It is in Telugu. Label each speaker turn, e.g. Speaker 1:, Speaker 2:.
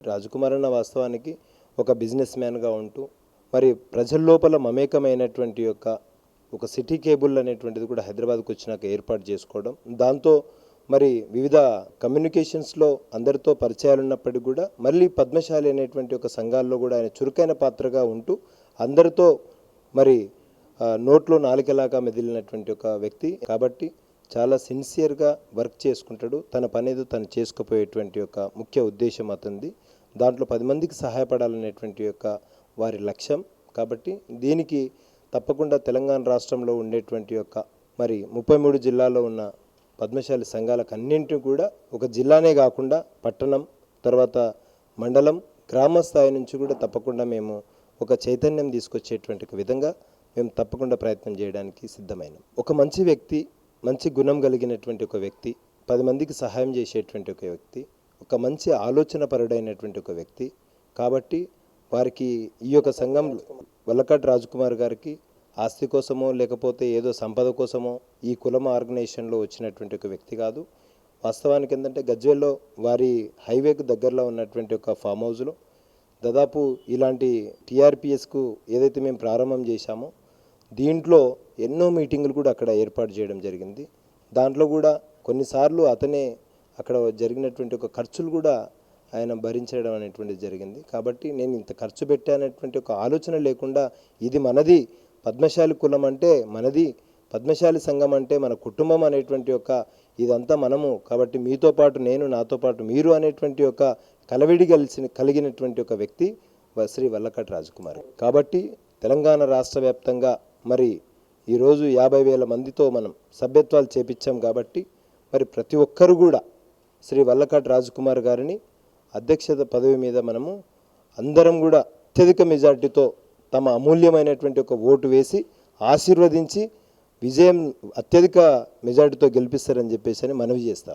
Speaker 1: రాజకుమార్ అన్న వాస్తవానికి ఒక బిజినెస్ మ్యాన్గా ఉంటూ మరి ప్రజల లోపల మమేకమైనటువంటి యొక్క ఒక సిటీ కేబుల్ అనేటువంటిది కూడా హైదరాబాద్కు వచ్చినాక ఏర్పాటు చేసుకోవడం దాంతో మరి వివిధ కమ్యూనికేషన్స్లో అందరితో పరిచయాలు ఉన్నప్పటికీ కూడా మళ్ళీ పద్మశాలి అనేటువంటి ఒక సంఘాల్లో కూడా ఆయన చురుకైన పాత్రగా ఉంటూ అందరితో మరి నోట్లో నాలుకలాగా మెదిలినటువంటి ఒక వ్యక్తి. కాబట్టి చాలా సిన్సియర్గా వర్క్ చేసుకుంటాడు. తన పనేదో తను చేసుకుపోయేటువంటి యొక్క ముఖ్య ఉద్దేశం అతనిది. దాంట్లో పది మందికి సహాయపడాలనేటువంటి యొక్క వారి లక్ష్యం. కాబట్టి దీనికి తప్పకుండా తెలంగాణ రాష్ట్రంలో ఉండేటువంటి యొక్క మరి ముప్పై మూడు జిల్లాలో ఉన్న పద్మశాలి సంఘాలకు అన్నింటినీ కూడా ఒక జిల్లానే కాకుండా పట్టణం తర్వాత మండలం గ్రామ స్థాయి నుంచి కూడా తప్పకుండా మేము ఒక చైతన్యం తీసుకొచ్చేటువంటి విధంగా మేము తప్పకుండా ప్రయత్నం చేయడానికి సిద్ధమైనాం. ఒక మంచి వ్యక్తి మంచి గుణం కలిగినటువంటి ఒక వ్యక్తి పది మందికి సహాయం చేసేటువంటి ఒక వ్యక్తి ఒక మంచి ఆలోచన పరుడైనటువంటి ఒక వ్యక్తి. కాబట్టి వారికి ఈ యొక్క సంఘం వల్లకాటి రాజకుమార్ గారికి ఆస్తి కోసమో లేకపోతే ఏదో సంపద కోసమో ఈ కులం ఆర్గనైజేషన్లో వచ్చినటువంటి ఒక వ్యక్తి కాదు. వాస్తవానికి ఏంటంటే గజ్వేల్లో వారి హైవేకు దగ్గరలో ఉన్నటువంటి ఒక ఫామ్ హౌస్లో దాదాపు ఇలాంటి టీఆర్పిఎస్కు ఏదైతే మేము ప్రారంభం చేశామో దీంట్లో ఎన్నో మీటింగులు కూడా అక్కడ ఏర్పాటు చేయడం జరిగింది. దాంట్లో కూడా కొన్నిసార్లు అతనే అక్కడ జరిగినటువంటి ఒక ఖర్చులు కూడా ఆయన భరించడం అనేటువంటిది జరిగింది. కాబట్టి నేను ఇంత ఖర్చు పెట్టానటువంటి ఒక ఆలోచన లేకుండా ఇది మనది పద్మశాలి కులం అంటే మనది పద్మశాలి సంఘం అంటే మన కుటుంబం అనేటువంటి ఒక ఇదంతా మనము. కాబట్టి మీతో పాటు నేను నాతో పాటు మీరు అనేటువంటి ఒక కలవిడి కలిసి కలిగినటువంటి ఒక వ్యక్తి శ్రీ వల్లకట్ రాజకుమార్. కాబట్టి తెలంగాణ రాష్ట్ర వ్యాప్తంగా మరి ఈరోజు యాభై వేల మందితో మనం సభ్యత్వాలు చేపించాం కాబట్టి మరి ప్రతి ఒక్కరు కూడా శ్రీ వల్లకాటి రాజకుమార్ గారిని అధ్యక్షత పదవి మీద మనము అందరం కూడా అత్యధిక మెజార్టీతో తమ అమూల్యమైనటువంటి ఒక ఓటు వేసి ఆశీర్వదించి విజయం అత్యధిక మెజార్టీతో గెలిపిస్తారని చెప్పేసి అని మనవి చేస్తా